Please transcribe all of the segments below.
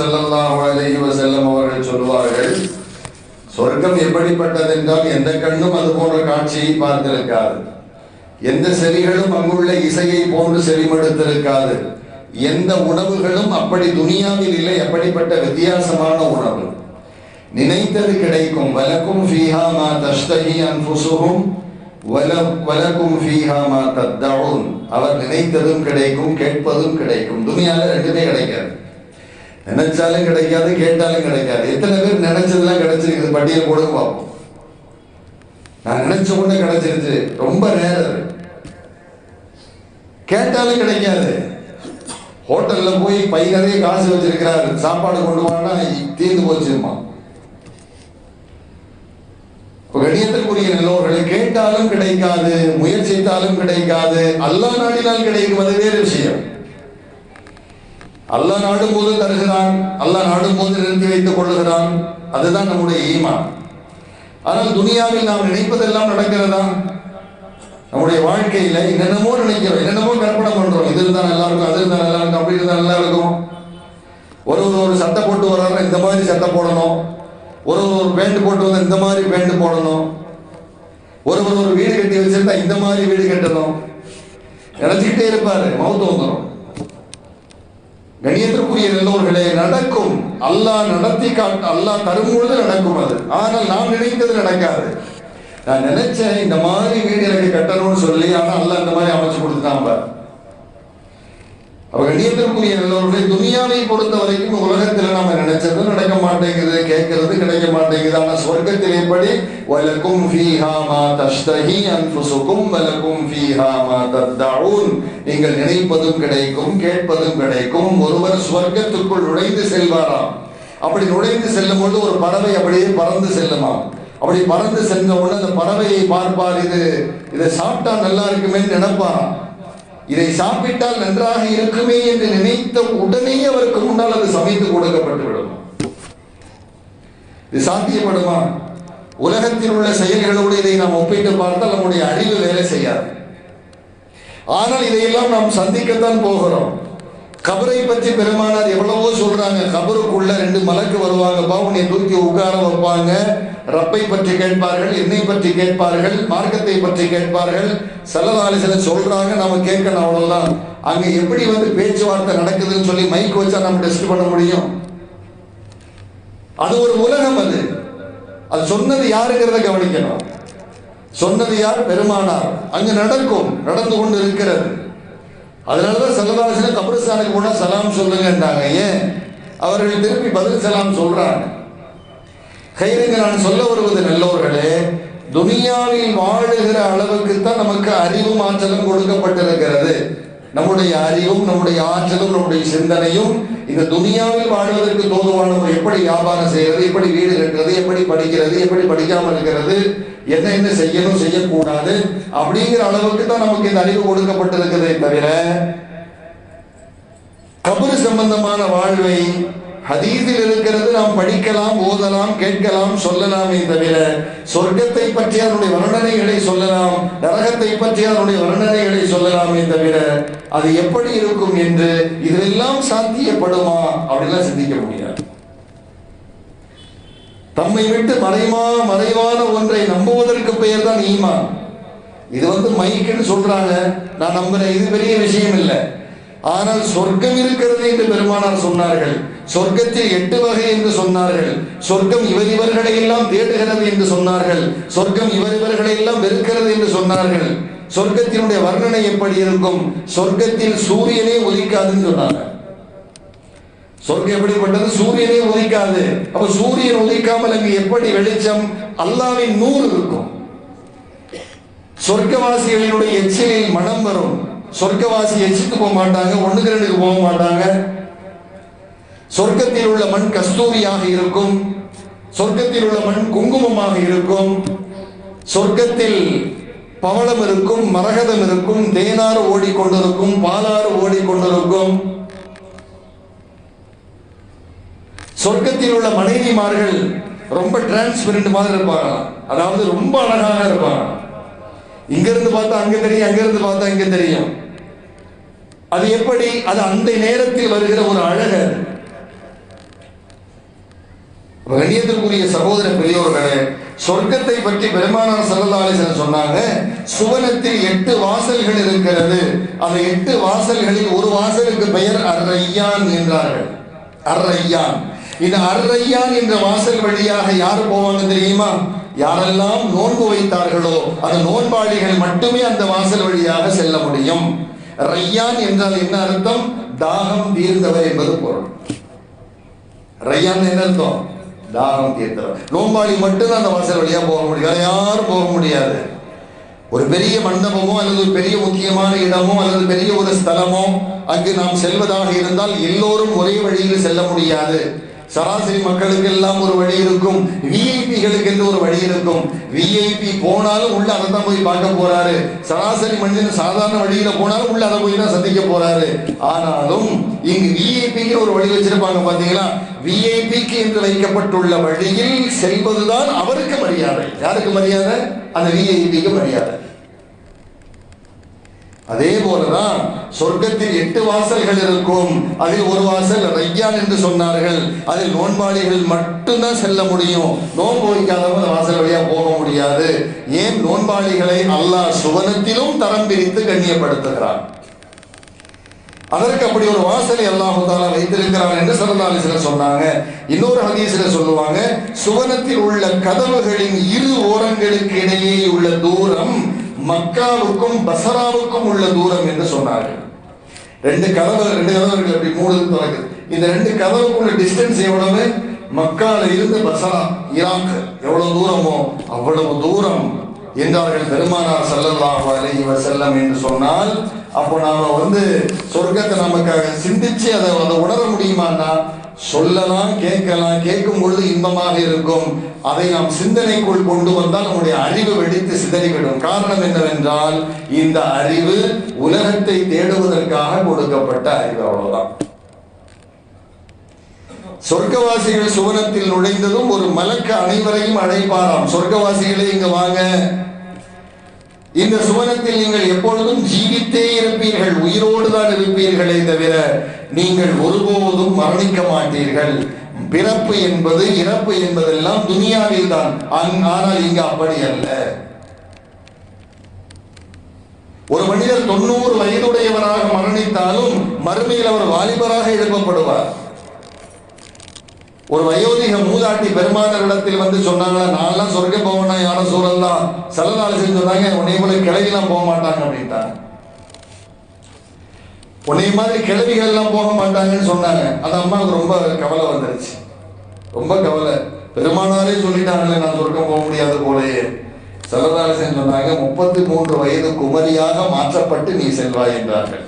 ஸல்லல்லாஹு அலைஹி வஸல்லம் அவர்கள் சொல்வார்கள் சொர்க்கம் எப்படிப்பட்டது என்றால் எந்த கண்ணும் அது போன்ற காட்சியை பார்த்திருக்காது. எந்த செவிகளும் அங்குள்ள இசையை போன்று செவிமடுத்திருக்காது. எந்த உணவுகளும் அப்படி துனியாவில் இல்லை அப்படிப்பட்ட வித்தியாசமான உணவு. நினைத்தது கிடைக்கும். வலக்கும் ஃபீஹா மா தஷ்தஹி அன்ஃபுசுஹும் வல வலக்கும் ஃபீஹா மா தத்தவுன் அவர் நினைத்ததும் கிடைக்கும் கேட்பதும் கிடைக்கும். துனியாவில் ரெண்டுமே கிடைக்காது. நினைச்சாலும் கிடைக்காது கேட்டாலும் கிடைக்காது. எத்தனை பேர் நினைச்சதெல்லாம் கிடைச்சிருக்குது? பட்டியல் போடுங்க பார்ப்போம். நான் நினைச்ச உடனே கிடைச்சிருச்சு. ரொம்ப நேரம் கேட்டாலும் கிடைக்காது. ஹோட்டல்ல போய் பை நிறைய காசு வச்சிருக்கிறாரு. சாப்பாடு கொண்டு வானா தீர்ந்து போச்சுமா இப்ப கணியத்திற்குரிய நல்லவர்களை கேட்டாலும் கிடைக்காது முயற்சித்தாலும் கிடைக்காது. அல்லாஹ் நாடினால் கிடைக்கும் அது வேறு விஷயம். அல்ல நாடும் போது தருகிறான் அல்ல நாடும் போது நிறுத்தி வைத்துக் கொள்ளுகிறான். அதுதான் நம்முடைய ஈமான். ஆனால் துனியாவில் நாம் நினைப்பதெல்லாம் நடக்கிறதா? நம்முடைய வாழ்க்கையில என்னென்னமோ நினைக்கிறோம் என்னென்னமோ கற்பனை பண்றோம். இது இருந்தா நல்லா இருக்கும் அது இருந்தா நல்லா இருக்கும் அப்படி இருந்தா நல்லா இருக்கும். ஒரு ஒரு ஒரு சட்டை போட்டு வர்றாரு இந்த மாதிரி சட்டை போடணும். ஒரு ஒரு பேண்ட் போட்டு வந்தா இந்த மாதிரி பேண்ட் போடணும். ஒரு ஒரு ஒரு வீடு கட்டி வச்சிருந்தா இந்த மாதிரி வீடு கட்டணும். நினைச்சுக்கிட்டே இருப்பாரு மௌத்து வந்துடும் கணியத்திற்குரிய நல்லவர்களே நடக்கும். அல்லாஹ் நடத்தி காட்ட அல்லாஹ் தரும் பொழுது நடக்கும் அது. ஆனால் நான் நினைத்தது நடக்காது. நான் நினைச்சேன் இந்த மாதிரி வீடு எனக்கு கட்டணும்னு சொல்லி ஆனால் அல்லாஹ் இந்த மாதிரி அமைச்சு கொடுத்துட்டான் பாரு. அவ கண்ணியத்திற்குரிய நல்லவர்களை துணியாவை பொறுத்த வரைக்கும் உலகத்தில் நாம நினைச்சது நடக்க மாட்டேங்குது கேட்கறது கிடைக்க மாட்டேங்குது. ஆனா சொர்க்கத்தில் எப்படி வலக்கும் ஃபீஹா மா தஷ்தஹி அன்புசுக்கும் வலக்கும் ஃபீஹா மா தத்தஊன். நீங்கள் நினைப்பதும் கிடைக்கும் கேட்பதும் கிடைக்கும். ஒருவர் சொர்க்கத்துக்குள் நுழைந்து செல்வாராம். அப்படி நுழைந்து செல்லும் பொழுது ஒரு பறவை அப்படியே பறந்து செல்லுமாம். அப்படி பறந்து சென்ற உடனே அந்த பறவையை பார்ப்பார் இது இதை சாப்பிட்டா நல்லா இருக்குமே நினைப்பாராம். இதை சாப்பிட்டால் நன்றாக இருக்குமே என்று நினைத்த உடனே அவருக்கு முன்னால் அது சமைத்து கொடுக்கப்பட்டு விடும் இது சாத்தியப்படுமா? உலகத்தில் உள்ள செயல்களோடு இதை நாம் ஒப்பிட்டு பார்த்தால் நம்முடைய அழிவு வேலை செய்யாது. ஆனால் இதையெல்லாம் நாம் சந்திக்கத்தான் போகிறோம். கபரை பற்றி பெருமானார் எவ்வளவோ சொல்றாங்க. கபருக்குள்ள ரெண்டு மலக்கு வருவாங்கப்பா உன்னை தூக்கி உட்கார வைப்பாங்க. ரப்பை பற்றி கேட்பார்கள் என்னை பற்றி கேட்பார்கள் மார்க்கத்தை பற்றி கேட்பார்கள். செல்லதாலிசனை சொல்றாங்க நாம கேட்கணும் அவ்வளவுதான். அங்க எப்படி வந்து பேச்சுவார்த்தை நடக்குதுன்னு சொல்லி மைக் வச்சா நம்ம டெஸ்ட் பண்ண முடியும்? அது ஒரு உலகம் அது. அது சொன்னது யாருங்கிறத கவனிக்கணும். சொன்னது யார்? பெருமானார். அங்கு நடக்கும் நடந்து கொண்டு இருக்கிறது. அதனாலதான் செல்லதாசன கபிரஸ்தானுக்கு போனால் சலாம் சொல்லுங்கன்றாங்க. ஏன்? அவர்கள் திருப்பி பதில் சலாம் சொல்றாங்க. கைருங்க நான் சொல்ல வருவது நல்லவர்களே துனியாவில் வாழுகிற அளவுக்கு தான் நமக்கு அறிவும் ஆற்றலும் கொடுக்கப்பட்டிருக்கிறது. நம்முடைய அறிவும் நம்முடைய ஆற்றலும் நம்முடைய சிந்தனையும் இந்த துனியாவில் வாழ்வதற்கு தோதுவானவர் எப்படி வியாபாரம் செய்யறது எப்படி வீடு கட்டுறது எப்படி படிக்கிறது எப்படி படிக்காமல் இருக்கிறது என்ன என்ன செய்யணும் செய்யக்கூடாது அப்படிங்கிற அளவுக்கு தான் நமக்கு இந்த அறிவு கொடுக்கப்பட்டிருக்கிறதே தவிர கபரு சம்பந்தமான வாழ்வை ஹதீஸில் இருக்கிறது நாம் படிக்கலாம் ஓதலாம் கேட்கலாம் சொல்லலாமே தவிர சொர்க்கத்தை பற்றி அதனுடைய வர்ணனைகளை சொல்லலாம் நரகத்தை பற்றி அதனுடைய வர்ணனைகளை சொல்லலாமே தவிர அது எப்படி இருக்கும் என்று இதெல்லாம் சாத்தியப்படுமா அப்படிலாம் சிந்திக்க முடியாது. தம்மை விட்டு மறைமா மறைவான ஒன்றை நம்புவதற்கு பெயர் தான் ஈமான். இது வந்து மைக்குன்னு சொல்றாங்க. நான் நம்புறேன். இது பெரிய விஷயம் இல்லை. ஆனால் சொர்க்கம் இருக்கிறது என்று பெருமானார் சொன்னார்கள். சொர்க்கத்தில் எட்டு வகை என்று சொன்னார்கள். சொர்க்கம் இவர் இவர்களை எல்லாம் தேடுகிறது என்று சொன்னார்கள். சொர்க்கம் இவர் இவர்களை எல்லாம் வெறுக்கிறது என்று சொன்னார்கள். சொர்க்கத்தினுடைய வர்ணனை எப்படி இருக்கும்? சொர்க்கத்தில் சூரியனே உதிக்காதுன்னு சொன்னாங்க. சொர்க்கம் எப்படிப்பட்டது? சூரியனே உதிக்காது. அப்ப சூரியன் உதிக்காமல் அங்கு எப்படி வெளிச்சம்? அல்லாவின் நூறு இருக்கும். சொர்க்கவாசிகளினுடைய எச்சிலில் மனம் வரும். சொர்க்கவாசி எச்சித்து போக மாட்டாங்க ஒண்ணுக்கு ரெண்டுக்கு போக மாட்டாங்க. சொர்க்கத்தில் உள்ள மண் கஸ்தூரியாக இருக்கும். சொர்க்கத்தில் உள்ள மண் குங்குமமாக இருக்கும். சொர்க்கத்தில் பவளம் இருக்கும் மரகதம் இருக்கும் தேனாறு ஓடிக்கொண்டிருக்கும் பாலாறு ஓடிக்கொண்டிருக்கும். சொர்க்கத்தில் உள்ள மனைவிமார்கள் ரொம்ப டிரான்ஸ்பரண்ட் மாதிரி இருப்பாங்க அதாவது ரொம்ப அழகாக இருப்பாங்க இங்க இருந்து பார்த்தா அங்க தெரியும் அங்க இருந்து பார்த்தா இங்க தெரியும். அது எப்படி? அது அந்த நேரத்தில் வருகிற ஒரு அழகு அது. கண்ணியத்திற்குரிய சகோதர பெரியோர்களே சொர்க்கத்தை பற்றி பெருமானார் சல்லல்லாஹு சொன்னாங்க சுவனத்தில் எட்டு வாசல்கள் இருக்கிறது. அந்த எட்டு வாசல்களில் ஒரு வாசலுக்கு பெயர் அர்ரையான் என்றார்கள். அர்ரையான். இந்த அர்ரையான் என்ற வாசல் வழியாக யார் போவாங்க தெரியுமா? யாரெல்லாம் நோன்பு வைத்தார்களோ அந்த நோன்பாளிகள் மட்டுமே அந்த வாசல் வழியாக செல்ல முடியும். ரையான் என்றால் என்ன அர்த்தம்? தாகம் தீர்ந்தவர் என்பது பொருள். ரையான் என்ன அர்த்தம்? தாகம் தீர்த்தவர். நோம்பாளி மட்டும்தான் அந்த வாசல் வழியா போக முடியும். வேற யாரும் போக முடியாது. ஒரு பெரிய மண்டபமோ அல்லது ஒரு பெரிய முக்கியமான இடமோ அல்லது பெரிய ஒரு ஸ்தலமோ அங்கு நாம் செல்வதாக இருந்தால் எல்லோரும் ஒரே வழியில் செல்ல முடியாது. சராசரி மக்களுக்கு எல்லாம் ஒரு வழி இருக்கும். விஐபிகளுக்கு என்று ஒரு வழி இருக்கும். விஐபி போனாலும் உள்ள அதை தான் போய் பார்க்க போறாரு. சராசரி மனிதன் சாதாரண வழியில போனாலும் உள்ள அதை போய் தான் சந்திக்க போறாரு. ஆனாலும் இங்கு விஐபிக்கு ஒரு வழி வச்சிருப்பாங்க பாத்தீங்களா? விஐபிக்கு என்று வைக்கப்பட்டுள்ள வழியில் செல்வதுதான் அவருக்கு மரியாதை. யாருக்கு மரியாதை? அந்த விஐபிக்கு மரியாதை. அதே போலதான் சொர்க்கத்தில் எட்டு வாசல்கள் இருக்கும். அதில் ஒரு வாசல் ரையான் என்று சொன்னார்கள். அதில் நோன்பாளிகள் மட்டும்தான் செல்ல முடியும். நோன்பு வைக்காதவங்க அந்த வாசல் வழியா போக முடியாது. ஏன்? நோன்பாளிகளை அல்லாஹ் சுவனத்திலும் தரம் பிரித்து கண்ணியப்படுத்துகிறான். அதற்கு அப்படி ஒரு வாசலை அல்லாஹு தாலா வைத்திருக்கிறான் என்று சரதாலிசில சொன்னாங்க. இன்னொரு ஹதீசில சொல்லுவாங்க சுவனத்தில் உள்ள கதவுகளின் இரு ஓரங்களுக்கு இடையே உள்ள தூரம் மக்காவுக்கும் பசராவுக்கும் உள்ள தூரம் என்று சொன்னார்கள். ரெண்டு கதவு ரெண்டு கதவுகள் அப்படி மூணு திறக்குது இந்த ரெண்டு கதவுக்குள்ள டிஸ்டன்ஸ் எவ்வளவு? மக்கால இருந்து பசரா ஈராக் எவ்வளவு தூரமோ அவ்வளவு தூரம் என்றார்கள் பெருமானார் ஸல்லல்லாஹு அலைஹி செல்லம் என்று சொன்னால் அப்போ நாம வந்து சொர்க்கத்தை நமக்காக சிந்திச்சு அதை அதை உணர முடியுமான்னா சொல்லலாம் கேட்கலாம் கேட்கும் பொழுது இன்பமாக இருக்கும். அதை நாம் சிந்தனைக்குள் கொண்டு வந்தால் நம்முடைய அறிவு வெடித்து சிதறிவிடும். காரணம் என்னவென்றால் இந்த அறிவு உலகத்தை தேடுவதற்காக கொடுக்கப்பட்ட அறிவு அவ்வளவுதான். சொர்க்கவாசிகள் சுவனத்தில் நுழைந்ததும் ஒரு மலக்க அனைவரையும் அழைப்பாராம். சொர்க்கவாசிகளே இங்க வாங்க. இந்த சுவனத்தில் நீங்கள் எப்பொழுதும் ஜீவித்தே இருப்பீர்கள். உயிரோடு தான் இருப்பீர்களே தவிர நீங்கள் ஒருபோதும் மரணிக்க மாட்டீர்கள். பிறப்பு என்பது இறப்பு என்பதெல்லாம் துனியாவில் தான். ஆனால் இங்கு அப்படி அல்ல. ஒரு மனிதர் தொண்ணூறு வயதுடையவராக மரணித்தாலும் மறுமையில் அவர் வாலிபராக எழுப்பப்படுவார். ஒரு வயோதிக மூதாட்டி பெருமானரிடத்தில் வந்து சொன்னாங்களா நான்லாம் சொர்க்க போவேன்னா யாரும் தான் செல்லநாள் செஞ்சு சொன்னாங்க உன்னை போல கிளவிலாம் போக மாட்டாங்க அப்படின்ட்டாங்க. உன்னை மாதிரி கிழவிகள் எல்லாம் போக மாட்டாங்கன்னு சொன்னாங்க. அந்த அம்மாவுக்கு ரொம்ப கவலை வந்துருச்சு. ரொம்ப கவலை. பெருமானாரே சொல்லிட்டாங்களே நான் சொர்க்கம் போக முடியாது போலயே. செல்லதாரசன் சொன்னாங்க முப்பத்தி மூன்று வயது குமரியாக மாற்றப்பட்டு நீ செல்வாய் என்றார்கள்.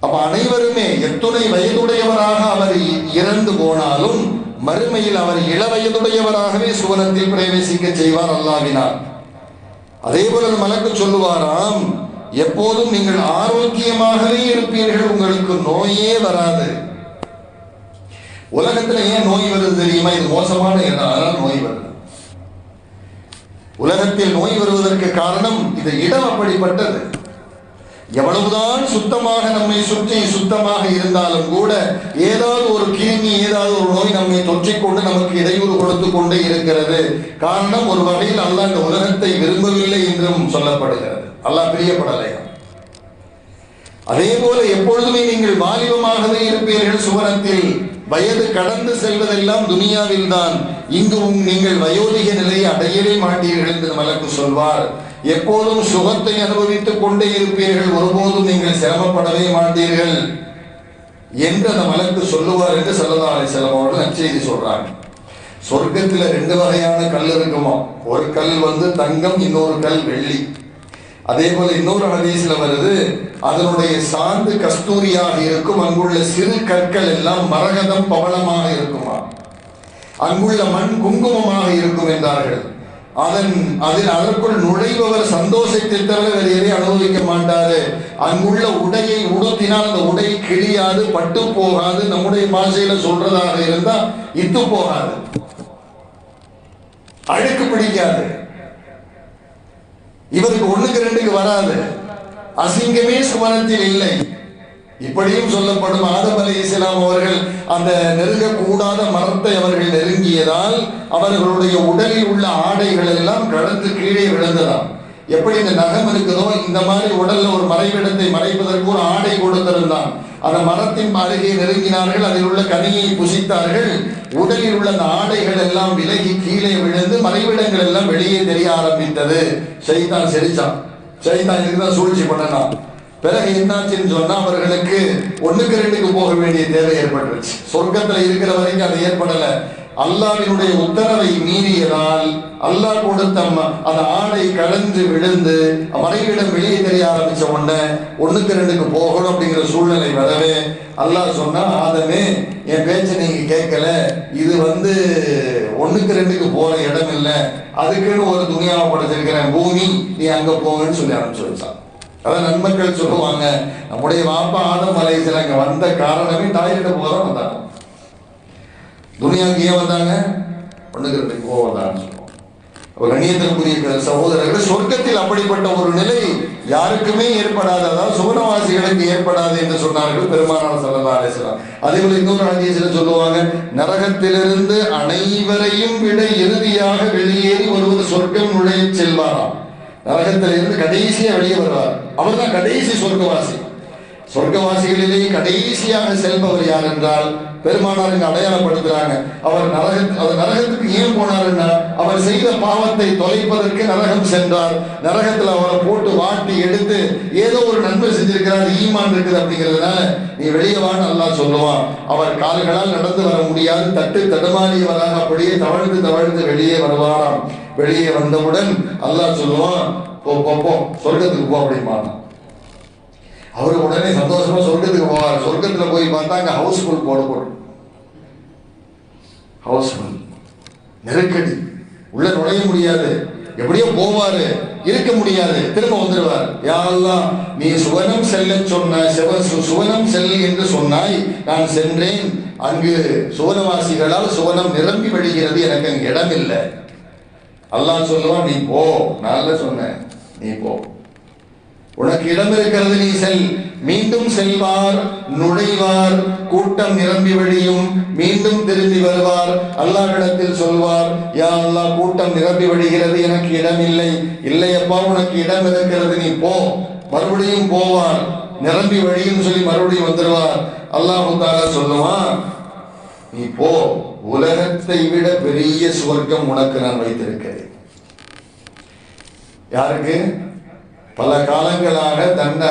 அப்ப அனைவருமே எத்துணை வயதுடையவராக அவர் இறந்து போனாலும் மறுமையில் அவர் இள வயதுடையவராகவே சுவனத்தில் பிரவேசிக்க செய்வார் அல்லாவினார் அதே போல மலக்கு சொல்லுவாராம் எப்போதும் நீங்கள் ஆரோக்கியமாகவே இருப்பீர்கள். உங்களுக்கு நோயே வராது. உலகத்துல ஏன் நோய் வருது தெரியுமா? இது மோசமான இடம் அதனால நோய் வருது. உலகத்தில் நோய் வருவதற்கு காரணம் இந்த இடம் அப்படிப்பட்டது. எவ்வளவுதான் சுத்தமாக நம்மை சுற்றி சுத்தமாக இருந்தாலும் கூட ஏதாவது ஒரு கிருமி ஏதாவது ஒரு நோய் நம்மை தொற்றிக்கொண்டு நமக்கு இடையூறு கொடுத்து கொண்டே இருக்கிறது. காரணம் ஒரு வகையில் அல்ல இந்த உலகத்தை விரும்பவில்லை என்றும் சொல்லப்படுகிறது. அல்லாஹ் பிரியப்படலையா அதே போல எப்பொழுதுமே நீங்கள் வாலிபமாகவே இருப்பீர்கள். சுவனத்தில் வயது கடந்து செல்வதெல்லாம் துனியாவில் தான் இங்கும் நீங்கள் வயோதிக நிலையை அடையவே மாட்டீர்கள் என்று மலக்கு சொல்வார். எப்போதும் சுகத்தை அனுபவித்துக் கொண்டே இருப்பீர்கள். ஒருபோதும் நீங்கள் சிரமப்படவே மாட்டீர்கள் என்று அந்த மலக்கு சொல்லுவார் என்று சல்லா அலிசல்லாம் அவர்கள் நற்செய்தி சொல்றாங்க. சொர்க்கத்தில் ரெண்டு வகையான கல் இருக்குமா? ஒரு கல் வந்து தங்கம் இன்னொரு கல் வெள்ளி. அதே போல இன்னொரு ஹதீஸ்ல வருது அதனுடைய சாந்து கஸ்தூரியாக இருக்கும் அங்குள்ள சிறு கற்கள் எல்லாம் மரகதம் பவளமாக இருக்குமா? அங்குள்ள மண் குங்குமமாக இருக்கும் என்றார்கள். அதன் அதில் அதற்குள் நுழைபவர் சந்தோஷத்தை தவிர வேறு எதை அனுபவிக்க மாட்டாரு. அங்குள்ள உடையை உடுத்தினால் அந்த உடை கிழியாது பட்டு போகாது. நம்முடைய பாஷையில சொல்றதாக இருந்தா இத்து போகாது. அழுக்கு பிடிக்காது. இவருக்கு ஒண்ணுக்கு ரெண்டுக்கு வராது. அசிங்கமே சுமனத்தில் இல்லை. இப்படியும் சொல்லப்படும் ஆதம் அலை இஸ்லாம் அவர்கள் அந்த நெருங்கக்கூடாத மரத்தை அவர்கள் நெருங்கியதால் அவர்களுடைய உடலில் உள்ள ஆடைகள் எல்லாம் கடந்து கீழே விழுந்ததாம். எப்படி இந்த நகம் இருக்குதோ இந்த மாதிரி உடல்ல ஒரு மறைவிடத்தை மறைப்பதற்கு ஒரு ஆடை கொடுத்திருந்தான். அந்த மரத்தின் அருகே நெருங்கினார்கள் அதில் உள்ள கனியை புசித்தார்கள். உடலில் உள்ள அந்த ஆடைகள் எல்லாம் விலகி கீழே விழுந்து மறைவிடங்கள் எல்லாம் வெளியே தெரிய ஆரம்பித்தது. சைதான் சிரிச்சான். சைதான் இதுதான் சூழ்ச்சி பண்ணலாம் பிறகு என்னாச்சுன்னு சொன்னா அவர்களுக்கு ஒண்ணுக்கு ரெண்டுக்கு போக வேண்டிய தேவை ஏற்பட்டுருச்சு. சொர்க்கத்துல இருக்கிற வரைக்கும் அது ஏற்படல. அல்லாவினுடைய உத்தரவை மீறியதால் அல்லாஹ் கொடுத்த அந்த ஆடை கலந்து விழுந்து மறைவிடம் வெளியே தெரிய ஆரம்பிச்ச உடனே ஒண்ணுக்கு ரெண்டுக்கு போகணும் அப்படிங்கிற சூழ்நிலை வரவே அல்லாஹ் சொன்னா ஆதமே என் பேச்சை நீங்க கேட்கல. இது வந்து ஒண்ணுக்கு ரெண்டுக்கு போற இடம் இல்லை. அதுக்குன்னு ஒரு துணியாவை படைச்சிருக்கிறேன் பூமி நீ அங்க போங்கன்னு சொல்லி ஆரம்பிச்சுட்டான் வச்சான் அதான் நண்பர்கள் சொல்லுவாங்க நம்முடைய வாப்பா ஆதம் மலைசில அங்க வந்த காரணமே டாய்லெட் போதான் வந்தாங்க துனியாவுக்கு ஏன் வந்தாங்க? ஒண்ணுக்கு ரெண்டுக்கு சொல்லுவோம். கண்ணியத்திற்குரிய சகோதரர்கள் சொர்க்கத்தில் அப்படிப்பட்ட ஒரு நிலை யாருக்குமே ஏற்படாது. அதாவது சுவனவாசிகளுக்கு ஏற்படாது என்று சொன்னார்கள் பெருமானார் சல்லா அலிஸ்லாம் அதே போல இன்னொரு ஹதீஸ்ல சொல்லுவாங்க நரகத்திலிருந்து அனைவரையும் விட இறுதியாக வெளியேறி ஒருவர் சொர்க்கம் நுழைய செல்வாராம். நரகத்திலிருந்து கடைசியா வெளியே வருவார். அவர்தான் கடைசி சொர்க்கவாசி. சொர்க்கவாசிகளிலேயே கடைசியாக செல்பவர் யார் என்றால் பெருமானார் இங்க அடையாளப்படுத்துறாங்க. அவர் நரக அவர் நரகத்துக்கு ஏன் போனாருன்னா அவர் செய்த பாவத்தை தொலைப்பதற்கு நரகம் சென்றார். நரகத்துல அவரை போட்டு வாட்டி எடுத்து ஏதோ ஒரு நன்மை செஞ்சிருக்கிறார் ஈமான் இருக்குது அப்படிங்கிறதுனால நீ வெளியே வான்னு நல்லா சொல்லுவான். அவர் கால்களால் நடந்து வர முடியாது தட்டு தடுமாறியவராக அப்படியே தவழ்ந்து தவழ்ந்து வெளியே வருவாராம். வெளியே வந்தவுடன் அல்லாஹ் சொல்லுவான் போ போ சொர்க்கத்துக்கு போ அப்படிம்பான். அவரு உடனே சந்தோஷமா சொர்க்கத்துக்கு போவார். சொர்க்கத்துல போய் பார்த்தா அங்க ஹவுஸ்ஃபுல் போட ஹவுஸ் ஹவுஸ்ஃபுல் நெருக்கடி. உள்ள நுழைய முடியாது. எப்படியோ போவாரு. இருக்க முடியாது. திரும்ப வந்துடுவார் யாரெல்லாம் நீ சுவனம் செல்ல சொன்ன சிவ சு- சுவனம் செல் என்று சொன்னாய். நான் சென்றேன். அங்கு சுவனவாசிகளால் சுவனம் நிரம்பி வழிகிறது. எனக்கு அங்கு இடம் இல்லை அல்லாஹ் சொல்லுவான் நீ போ. நான் சொன்னேன் நீ போ. உனக்கு இடம் இருக்கிறது நீ செல். மீண்டும் செல்வார் நுழைவார் கூட்டம் நிரம்பி வழியும். மீண்டும் திரும்பி வருவார். அல்லாஹ்விடத்தில் சொல்வார் யா அல்லாஹ் கூட்டம் நிரம்பி வழிகிறது எனக்கு இடம் இல்லை இல்லையப்பா உனக்கு இடம் இருக்கிறது நீ போ. மறுபடியும் போவார். நிரம்பி வழியும் சொல்லி மறுபடியும் வந்துடுவார் அல்லாஹு தாலா சொல்லுவான் நீ போ. உலகத்தை விட பெரிய சுவர்க்கம் உனக்கு நான் வைத்திருக்கிறேன். யாருக்கு? பல காலங்களாக தண்ட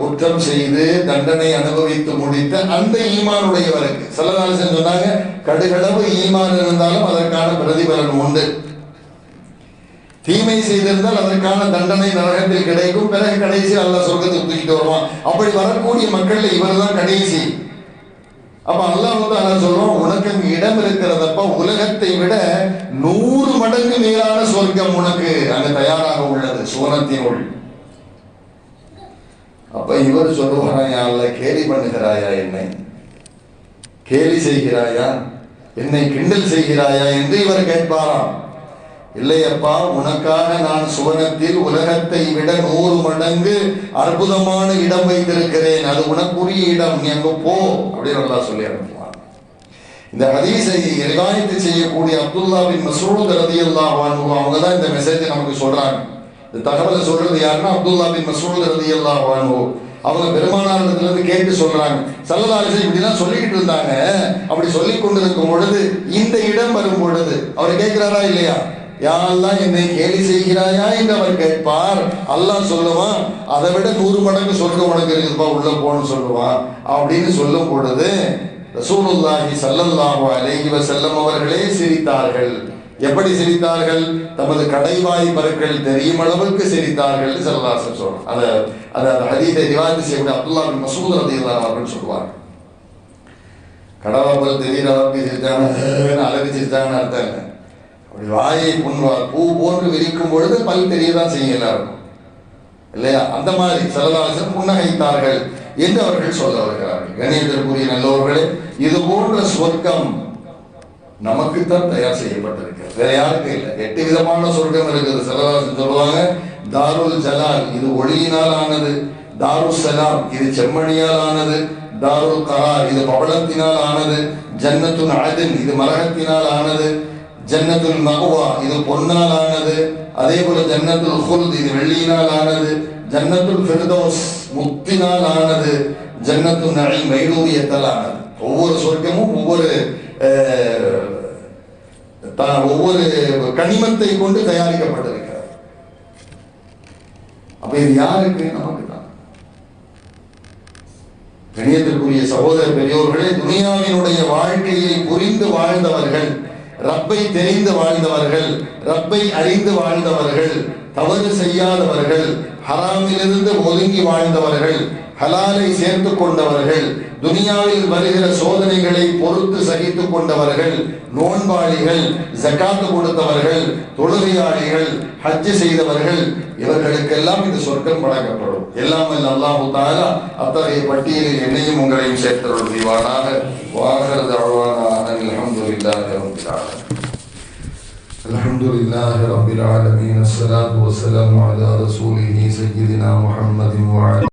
குற்றம் செய்து தண்டனை அனுபவித்து முடித்த அந்த ஈமானுடையவருக்கு சிலதாலசன் சொன்னாங்க கடுகளவு ஈமான் இருந்தாலும் அதற்கான பிரதிபலன் உண்டு. தீமை செய்திருந்தால் அதற்கான தண்டனை நரகத்தில் கிடைக்கும். பிறகு கடைசி அல்லாஹ் சொர்க்கத்துக்கு தூக்கிட்டு வருவான். அப்படி வரக்கூடிய மக்கள்ல இவர்தான் கடைசி. அப்ப அல்லாஹ் வந்து அல்லாஹ் சொல்றோம் உனக்கு இடம் இருக்கிறதப்ப உலகத்தை விட நூறு மடங்கு மேலான சொர்க்கம் உனக்கு. அங்க தயாராக உள்ளது சுவனத்தினுள். அப்ப இவர் சொல்லுவாராயா கேலி பண்ணுகிறாயா என்னை? கேலி செய்கிறாயா? என்னை கிண்டல் செய்கிறாயா? என்று இவர் கேட்பாராம். இல்லையப்பா உனக்காக நான் சுவனத்தில் உலகத்தை விட நூறு மடங்கு அற்புதமான இடம் வைத்திருக்கிறேன். அது உனக்குரிய இடம். நீ அங்க போ. அப்படின்னு அல்லாஹ் சொல்லி அனுப்புவான். இந்த ஹதீஸை ரிவாயத்து செய்யக்கூடிய அப்துல்லா பின் மசூத் ரதியல்லாஹு அவங்க தான் இந்த மெசேஜை நமக்கு சொல்றாங்க. இந்த தகவலை சொல்றது யாருன்னா அப்துல்லா பின் மசூத் ரதியல்லாஹு வாழ்வோ அவங்க பெருமானாரத்துல இருந்து கேட்டு சொல்றாங்க. சல்லல்லாஹு இப்படிலாம் சொல்லிக்கிட்டு இருந்தாங்க. அப்படி சொல்லி கொண்டிருக்கும் பொழுது இந்த இடம் வரும் பொழுது அவர் கேட்கிறாரா இல்லையா? யாரெல்லாம் என்னை கேலி செய்கிறாயா என்று அவர் கேட்பார். அல்லாஹ் சொல்லுவான் அதை விட நூறு மடங்கு சொர்க்கம் உனக்கு இருக்குதுப்பா உள்ள போன்னு சொல்லுவான். அப்படின்னு சொல்லும் பொழுது ரசூலுல்லாஹி சல்லல்லாஹு அலைஹி வஸல்லம் அவர்களே சிரித்தார்கள். எப்படி சிரித்தார்கள்? தமது கடைவாய் பருக்கள் தெரியும் அளவுக்கு சிரித்தார்கள் சரதாசன் சொல்றான் அதை அதை அந்த ஹதீஸை ரிவாயத் செய்யக்கூடிய அப்துல்லா பின் மசூத் ரதி அவர்கள் சொல்வாங்க கடவா போல தெரியுற அளவுக்கு சிரித்தான அழகு சிரிச்சாங்கன்னு அர்த்தம் இல்லை. அப்படி வாயை புண்வார் பூ போன்று விரிக்கும் பொழுது பல் தெரியதான் செய்யும் எல்லாருக்கும். இல்லையா? அந்த மாதிரி சரதாசன் புன்னகைத்தார்கள் என்று அவர்கள் சொல்ல வருகிறார்கள். கணியத்திற்குரிய நல்லவர்களே இது போன்ற சொர்க்கம் நமக்குத்தான் தயார் செய்யப்பட்டிருக்கிறது. வேற யாருக்கும் இல்லை. எட்டு விதமான சொர்க்கம் இருக்குது. செலவாசன் சொல்லுவாங்க. தாருல் ஜலால் இது ஒளியினால் ஆனது. தாருசலாம் இது செம்மணியால் ஆனது. தாருல் கரார் இது பவளத்தினால் ஆனது. ஜன்னத்துன் அழதின் இது மரகத்தினால் ஆனது. ஜன்னத்துல் மகுவா இது பொன்னால் ஆனது. அதே போல ஜன்னத்துல் ஹுல்த் இது வெள்ளியினால் ஆனது. ஜன்னத்துல் ஃபிர்தௌஸ் முத்தினால் ஆனது. ஜன்னத்துல் நழி மைலூரியத்தால் ஆனது. ஒவ்வொரு சொர்க்கமும் ஒவ்வொரு ஒவ்வொரு கனிமத்தை கொண்டு தயாரிக்கப்பட்டிருக்கிறது. அப்ப இது யாருக்கு? நமக்கு தான் கணியத்திற்குரிய சகோதர பெரியோர்களே துனியாவினுடைய வாழ்க்கையை புரிந்து வாழ்ந்தவர்கள் ரப்பை தெரிந்து வாழ்ந்தவர்கள் ரப்பை அறிந்து வாழ்ந்தவர்கள் தவறு செய்யாதவர்கள் ஹராமிலிருந்து ஒதுங்கி வாழ்ந்தவர்கள் ஹலாலை சேர்த்து கொண்டவர்கள் துனியாவில் வருகிற சோதனைகளை பொறுத்து சகித்துக் கொண்டவர்கள் நோன்பாளிகள் ஜக்காத்து கொடுத்தவர்கள் தொழுகையாளிகள் ஹஜ் செய்தவர்கள் இவர்களுக்கெல்லாம் இந்த சொர்க்கம் வழங்கப்படும். எல்லாம் அல்லாஹு தாலா அத்தகைய பட்டியலில் என்னையும் உங்களையும் சேர்த்தருள் செய்வானாக வாகரது அழ்வானாக அல்ஹம்துலில்லாஹி ரப்பில் الحمد لله رب العالمين الصلاة والسلام على رسوله سيدنا محمد وعلى